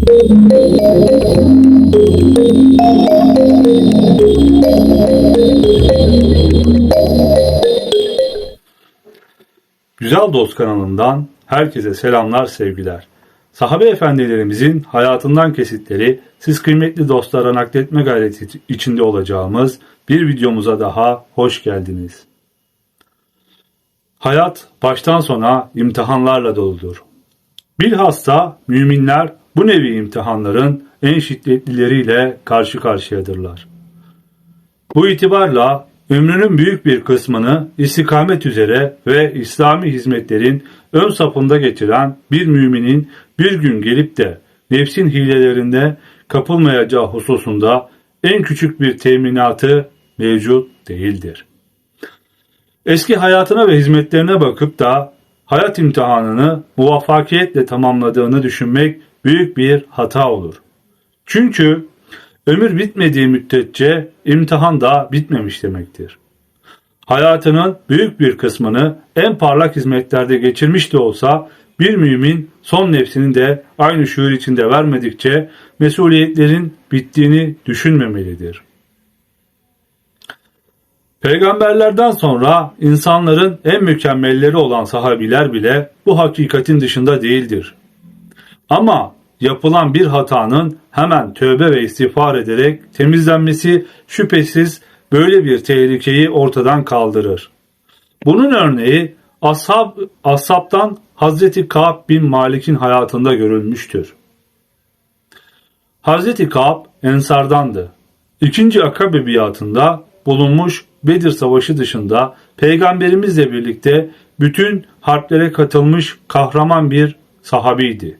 Güzel Dost kanalından herkese selamlar sevgiler. Sahabe efendilerimizin hayatından kesitleri siz kıymetli dostlara nakletme gayreti içinde olacağımız bir videomuza daha hoş geldiniz. Hayat baştan sona imtihanlarla doludur. Bilhassa müminler bu nevi imtihanların en şiddetlileriyle karşı karşıyadırlar. Bu itibarla ömrünün büyük bir kısmını istikamet üzere ve İslami hizmetlerin ön safında geçiren bir müminin bir gün gelip de nefsin hilelerinde kapılmayacağı hususunda en küçük bir teminatı mevcut değildir. Eski hayatına ve hizmetlerine bakıp da hayat imtihanını muvaffakiyetle tamamladığını düşünmek büyük bir hata olur. Çünkü ömür bitmediği müddetçe imtihan da bitmemiş demektir. Hayatının büyük bir kısmını en parlak hizmetlerde geçirmiş de olsa bir mümin son nefsini de aynı şuur içinde vermedikçe mesuliyetlerin bittiğini düşünmemelidir. Peygamberlerden sonra insanların en mükemmelleri olan sahabiler bile bu hakikatin dışında değildir. Ama yapılan bir hatanın hemen tövbe ve istiğfar ederek temizlenmesi şüphesiz böyle bir tehlikeyi ortadan kaldırır. Bunun örneği ashab, ashabtan Hazreti Ka'b bin Malik'in hayatında görülmüştür. Hazreti Ka'b Ensardandı. İkinci Akabe biatında bulunmuş Bedir Savaşı dışında peygamberimizle birlikte bütün harplere katılmış kahraman bir sahabiydi.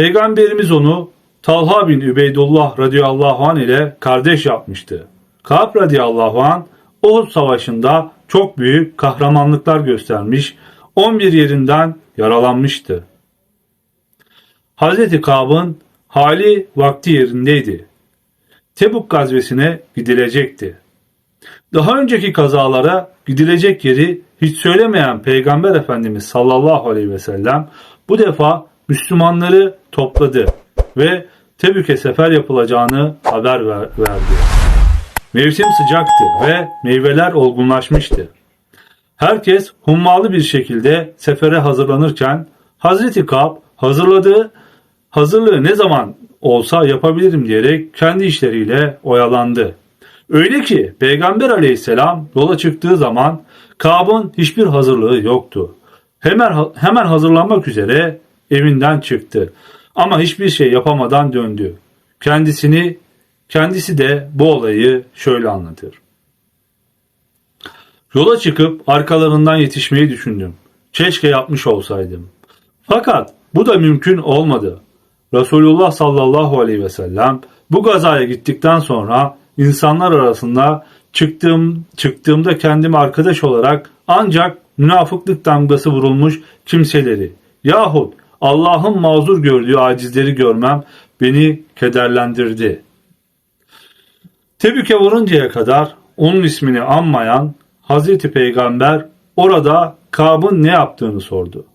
Peygamberimiz onu Talha bin Übeydullah radıyallahu an ile kardeş yapmıştı. Ka'b radıyallahu an o savaşında çok büyük kahramanlıklar göstermiş, 11 yerinden yaralanmıştı. Hazreti Ka'b'ın hali vakti yerindeydi. Tebuk gazvesine gidilecekti. Daha önceki kazalara gidilecek yeri hiç söylemeyen Peygamber Efendimiz sallallahu aleyhi ve sellem bu defa Müslümanları topladı ve Tebük'e sefer yapılacağını haber ver, verdi. Mevsim sıcaktı ve meyveler olgunlaşmıştı. Herkes hummalı bir şekilde sefere hazırlanırken Hazreti Kab hazırladığı hazırlığı ne zaman olsa yapabilirim diyerek kendi işleriyle oyalandı. Öyle ki Peygamber aleyhisselam yola çıktığı zaman Kab'ın hiçbir hazırlığı yoktu. Hemen, hemen hazırlanmak üzere evinden çıktı. Ama hiçbir şey yapamadan döndü. Kendisini kendisi de bu olayı şöyle anlatır. Yola çıkıp arkalarından yetişmeyi düşündüm. Keşke yapmış olsaydım. Fakat bu da mümkün olmadı. Resulullah sallallahu aleyhi ve sellem bu gazaya gittikten sonra insanlar arasında çıktığım, çıktığımda kendimi arkadaş olarak ancak münafıklık damgası vurulmuş kimseleri yahut Allah'ın mazur gördüğü acizleri görmem beni kederlendirdi. Tebük'e varıncaya kadar onun ismini anmayan Hazreti Peygamber orada Kab'ın ne yaptığını sordu.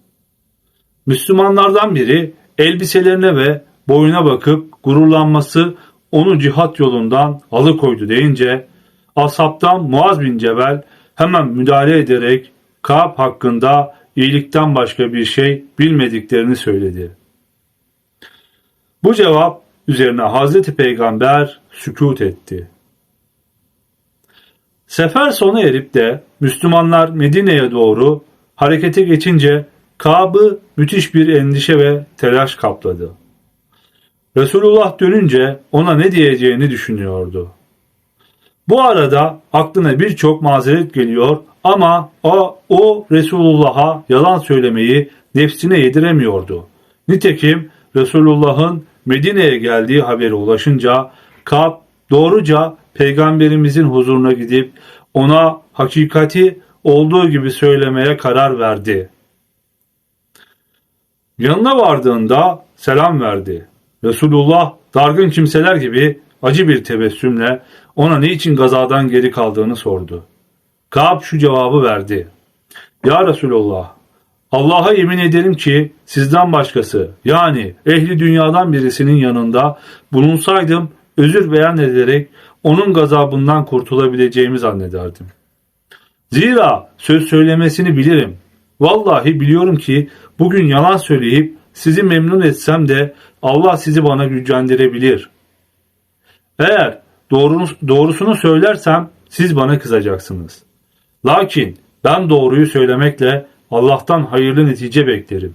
Müslümanlardan biri elbiselerine ve boyuna bakıp gururlanması onu cihat yolundan alıkoydu deyince ashabtan Muaz bin Cebel hemen müdahale ederek Ka'b hakkında iyilikten başka bir şey bilmediklerini söyledi. Bu cevap üzerine Hazreti Peygamber sükut etti. Sefer sona erip de Müslümanlar Medine'ye doğru harekete geçince Kab'ı müthiş bir endişe ve telaş kapladı. Resulullah dönünce ona ne diyeceğini düşünüyordu. Bu arada aklına birçok mazeret geliyor ama o, o Resulullah'a yalan söylemeyi nefsine yediremiyordu. Nitekim Resulullah'ın Medine'ye geldiği haberi ulaşınca Kab doğruca peygamberimizin huzuruna gidip ona hakikati olduğu gibi söylemeye karar verdi. Yanına vardığında selam verdi. Resulullah dargın kimseler gibi acı bir tebessümle ona niçin gazadan geri kaldığını sordu. Ka'b şu cevabı verdi. Ya Resulullah, Allah'a yemin ederim ki sizden başkası yani ehli dünyadan birisinin yanında bulunsaydım özür beyan ederek onun gazabından kurtulabileceğimi zannederdim. Zira söz söylemesini bilirim. Vallahi biliyorum ki bugün yalan söyleyip sizi memnun etsem de Allah sizi bana gücendirebilir. Eğer doğrusunu söylersem siz bana kızacaksınız. Lakin ben doğruyu söylemekle Allah'tan hayırlı netice beklerim.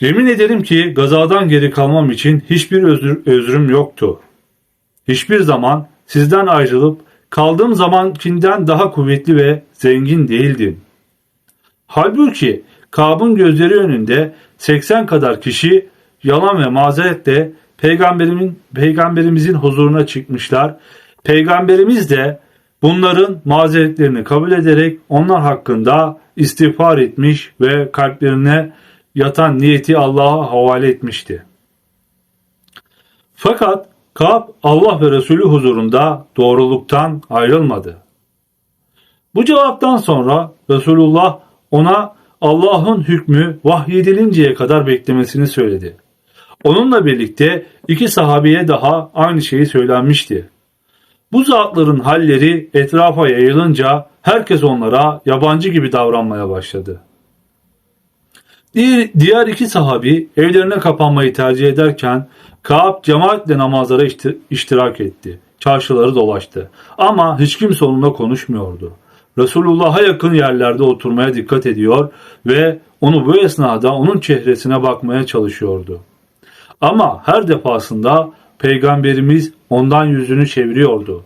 Yemin ederim ki gazadan geri kalmam için hiçbir özür, özrüm yoktu. Hiçbir zaman sizden ayrılıp kaldığım zamankinden daha kuvvetli ve zengin değildim. Halbuki Kab'ın gözleri önünde 80 kadar kişi yalan ve mazeretle peygamberimin, peygamberimizin huzuruna çıkmışlar. Peygamberimiz de bunların mazeretlerini kabul ederek onlar hakkında istiğfar etmiş ve kalplerine yatan niyeti Allah'a havale etmişti. Fakat Kab Allah ve Resulü huzurunda doğruluktan ayrılmadı. Bu cevaptan sonra Resulullah ona Allah'ın hükmü vahyedilinceye kadar beklemesini söyledi. Onunla birlikte iki sahabiye daha aynı şeyi söylenmişti. Bu zatların halleri etrafa yayılınca herkes onlara yabancı gibi davranmaya başladı. Diğer, iki sahabi evlerine kapanmayı tercih ederken Kaab cemaatle namazlara iştirak etti. Çarşıları dolaştı. Ama hiç kimse onunla konuşmuyordu. Resulullah'a yakın yerlerde oturmaya dikkat ediyor ve onu bu esnada onun çehresine bakmaya çalışıyordu. Ama her defasında peygamberimiz ondan yüzünü çeviriyordu.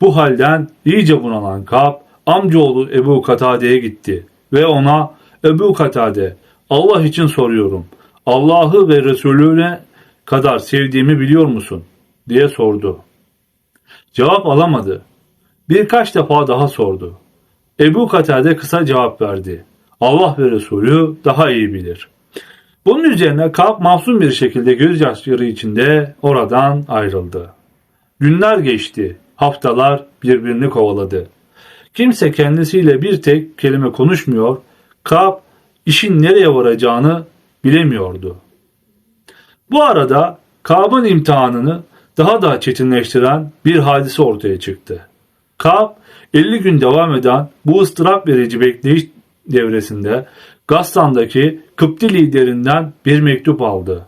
Bu halden iyice bunalan Kab amcaoğlu Ebu Katade'ye gitti ve ona Ebu Katade Allah için soruyorum. Allah'ı ve Resulüne kadar sevdiğimi biliyor musun? diye sordu. Cevap alamadı. Birkaç defa daha sordu. Ebu Katade kısa cevap verdi. Allah ve Resulü daha iyi bilir. Bunun üzerine Kab masum bir şekilde gözyaşları içinde oradan ayrıldı. Günler geçti, haftalar birbirini kovaladı. Kimse kendisiyle bir tek kelime konuşmuyor, Kab işin nereye varacağını bilemiyordu. Bu arada Kab'ın imtihanını daha da çetinleştiren bir hadise ortaya çıktı. Kab 50 gün devam eden bu ıstırap verici bekleyiş devresinde Gassan'daki Kıpti liderinden bir mektup aldı.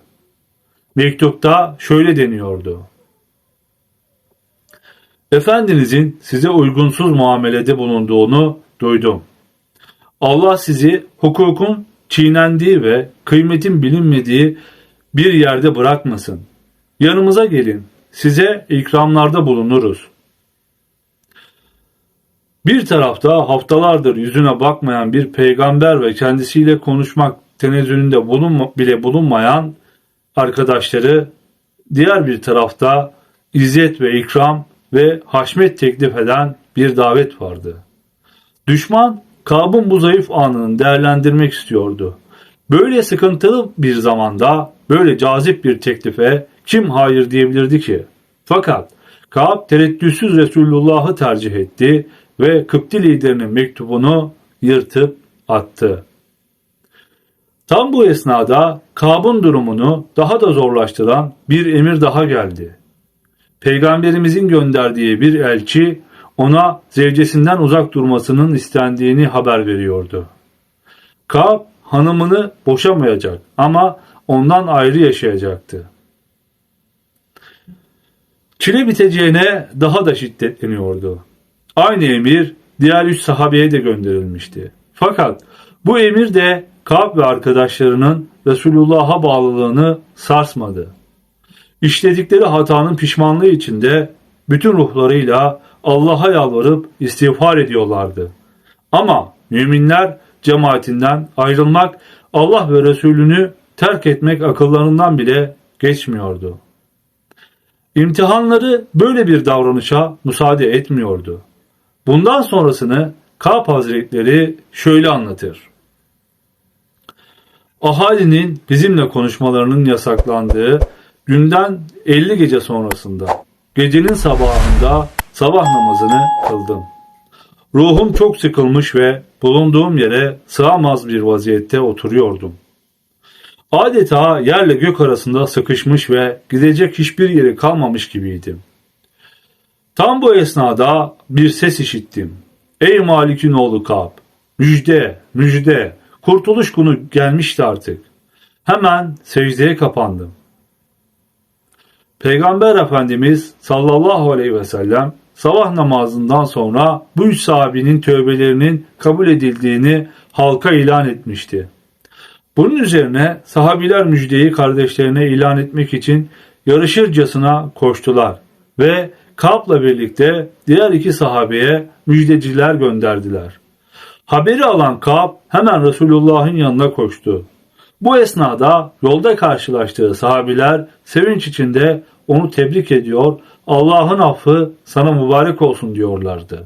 Mektupta şöyle deniyordu. Efendinizin size uygunsuz muamelede bulunduğunu duydum. Allah sizi hukukun çiğnendiği ve kıymetin bilinmediği bir yerde bırakmasın. Yanımıza gelin, size ikramlarda bulunuruz. Bir tarafta haftalardır yüzüne bakmayan bir peygamber ve kendisiyle konuşmak tenezzülünde bulunma, bile bulunmayan arkadaşları, diğer bir tarafta izzet ve ikram ve haşmet teklif eden bir davet vardı. Düşman Kab'ın bu zayıf anını değerlendirmek istiyordu. Böyle sıkıntılı bir zamanda böyle cazip bir teklife kim hayır diyebilirdi ki? Fakat Kab tereddütsüz Resulullah'ı tercih etti ve Kıpti liderinin mektubunu yırtıp attı. Tam bu esnada Kab'ın durumunu daha da zorlaştıran bir emir daha geldi. Peygamberimizin gönderdiği bir elçi ona zevcesinden uzak durmasının istendiğini haber veriyordu. Kab hanımını boşamayacak ama ondan ayrı yaşayacaktı. Çile biteceğine daha da şiddetleniyordu. Aynı emir diğer üç sahabeye de gönderilmişti. Fakat bu emir de Kab ve arkadaşlarının Resulullah'a bağlılığını sarsmadı. İşledikleri hatanın pişmanlığı içinde bütün ruhlarıyla Allah'a yalvarıp istiğfar ediyorlardı. Ama müminler cemaatinden ayrılmak, Allah ve Resulünü terk etmek akıllarından bile geçmiyordu. İmtihanları böyle bir davranışa müsaade etmiyordu. Bundan sonrasını Kap Hazretleri şöyle anlatır. Ahalinin bizimle konuşmalarının yasaklandığı günden 50 gece sonrasında gecenin sabahında sabah namazını kıldım. Ruhum çok sıkılmış ve bulunduğum yere sığamaz bir vaziyette oturuyordum. Adeta yerle gök arasında sıkışmış ve gidecek hiçbir yeri kalmamış gibiydim. Tam bu esnada bir ses işittim. Ey Malik'in oğlu Kab! Müjde, müjde! Kurtuluş günü gelmişti artık. Hemen secdeye kapandım. Peygamber Efendimiz sallallahu aleyhi ve sellem sabah namazından sonra bu üç sahabinin tövbelerinin kabul edildiğini halka ilan etmişti. Bunun üzerine sahabiler müjdeyi kardeşlerine ilan etmek için yarışırcasına koştular ve Kap'la birlikte diğer iki sahabeye müjdeciler gönderdiler. Haberi alan Kap hemen Resulullah'ın yanına koştu. Bu esnada yolda karşılaştığı sahabiler sevinç içinde onu tebrik ediyor, Allah'ın affı sana mübarek olsun diyorlardı.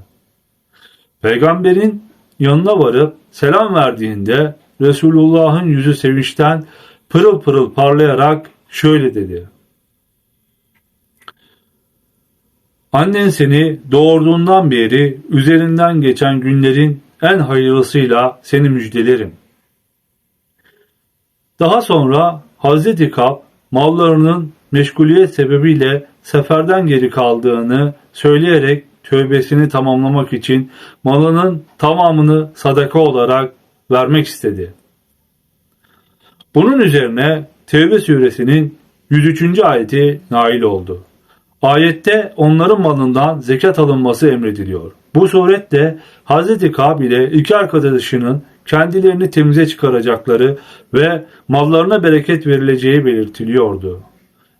Peygamberin yanına varıp selam verdiğinde Resulullah'ın yüzü sevinçten pırıl pırıl parlayarak şöyle dedi. Annen seni doğurduğundan beri üzerinden geçen günlerin en hayırlısıyla seni müjdelerim. Daha sonra Hazreti Kap mallarının meşguliyet sebebiyle seferden geri kaldığını söyleyerek tövbesini tamamlamak için malının tamamını sadaka olarak vermek istedi. Bunun üzerine Tevbe suresinin 103. ayeti nail oldu. Ayette onların malından zekat alınması emrediliyor. Bu surette Hz. Kab ile iki arkadaşının kendilerini temize çıkaracakları ve mallarına bereket verileceği belirtiliyordu.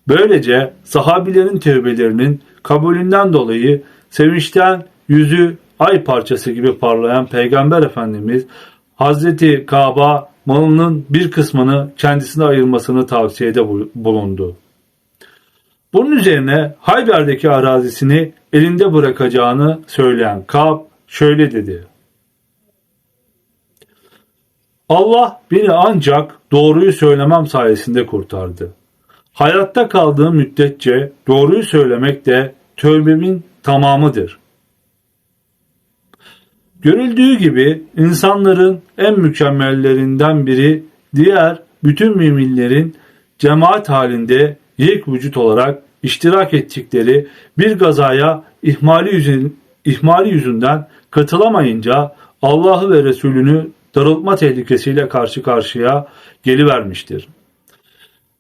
Böylece sahabilerin tevbelerinin kabulünden dolayı sevinçten yüzü ay parçası gibi parlayan Peygamber Efendimiz Hazreti Kaaba malının bir kısmını kendisine ayırmasını tavsiyede bulundu. Bunun üzerine Hayber'deki arazisini elinde bırakacağını söyleyen Kab şöyle dedi. Allah beni ancak doğruyu söylemem sayesinde kurtardı. Hayatta kaldığım müddetçe doğruyu söylemek de tövbemin tamamıdır. Görüldüğü gibi insanların en mükemmellerinden biri diğer bütün müminlerin cemaat halinde yek vücut olarak iştirak ettikleri bir gazaya ihmali, yüzün, ihmali yüzünden katılamayınca Allah'ı ve Resulünü darıltma tehlikesiyle karşı karşıya gelivermiştir.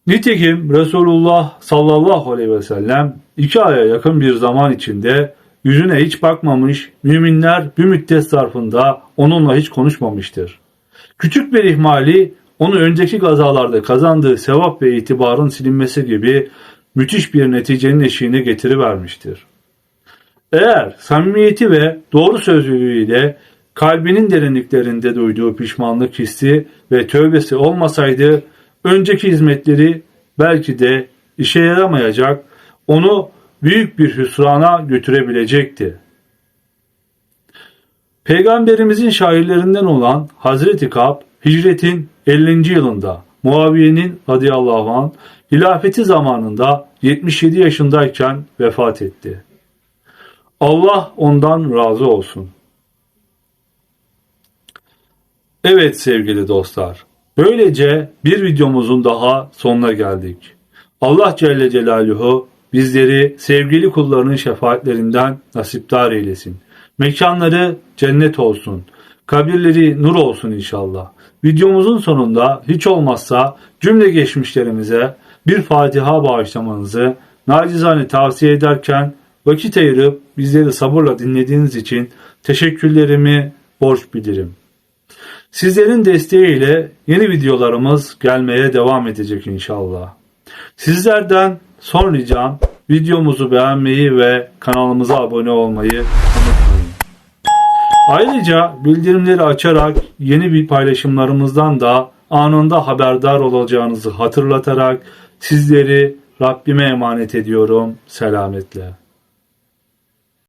Nitekim Resulullah sallallahu aleyhi ve sellem iki aya yakın bir zaman içinde yüzüne hiç bakmamış, müminler bir müddet zarfında onunla hiç konuşmamıştır. Küçük bir ihmali onu önceki gazalarda kazandığı sevap ve itibarın silinmesi gibi müthiş bir neticenin eşiğine getirivermiştir. Eğer samimiyeti ve doğru sözlülüğüyle kalbinin derinliklerinde duyduğu pişmanlık hissi ve tövbesi olmasaydı önceki hizmetleri belki de işe yaramayacak, onu büyük bir hüsrana götürebilecekti. Peygamberimizin şairlerinden olan Hazreti Kab, hicretin 50. yılında Muaviye'nin radıyallahu anh hilafeti zamanında 77 yaşındayken vefat etti. Allah ondan razı olsun. Evet sevgili dostlar, böylece bir videomuzun daha sonuna geldik. Allah Celle Celaluhu bizleri sevgili kullarının şefaatlerinden nasiptar eylesin. Mekanları cennet olsun. Kabirleri nur olsun inşallah. Videomuzun sonunda hiç olmazsa cümle geçmişlerimize bir Fatiha bağışlamanızı nacizane tavsiye ederken vakit ayırıp bizleri sabırla dinlediğiniz için teşekkürlerimi borç bilirim. Sizlerin desteğiyle yeni videolarımız gelmeye devam edecek inşallah. Sizlerden son ricam videomuzu beğenmeyi ve kanalımıza abone olmayı. Ayrıca bildirimleri açarak yeni bir paylaşımlarımızdan da anında haberdar olacağınızı hatırlatarak sizleri Rabbime emanet ediyorum. Selametle.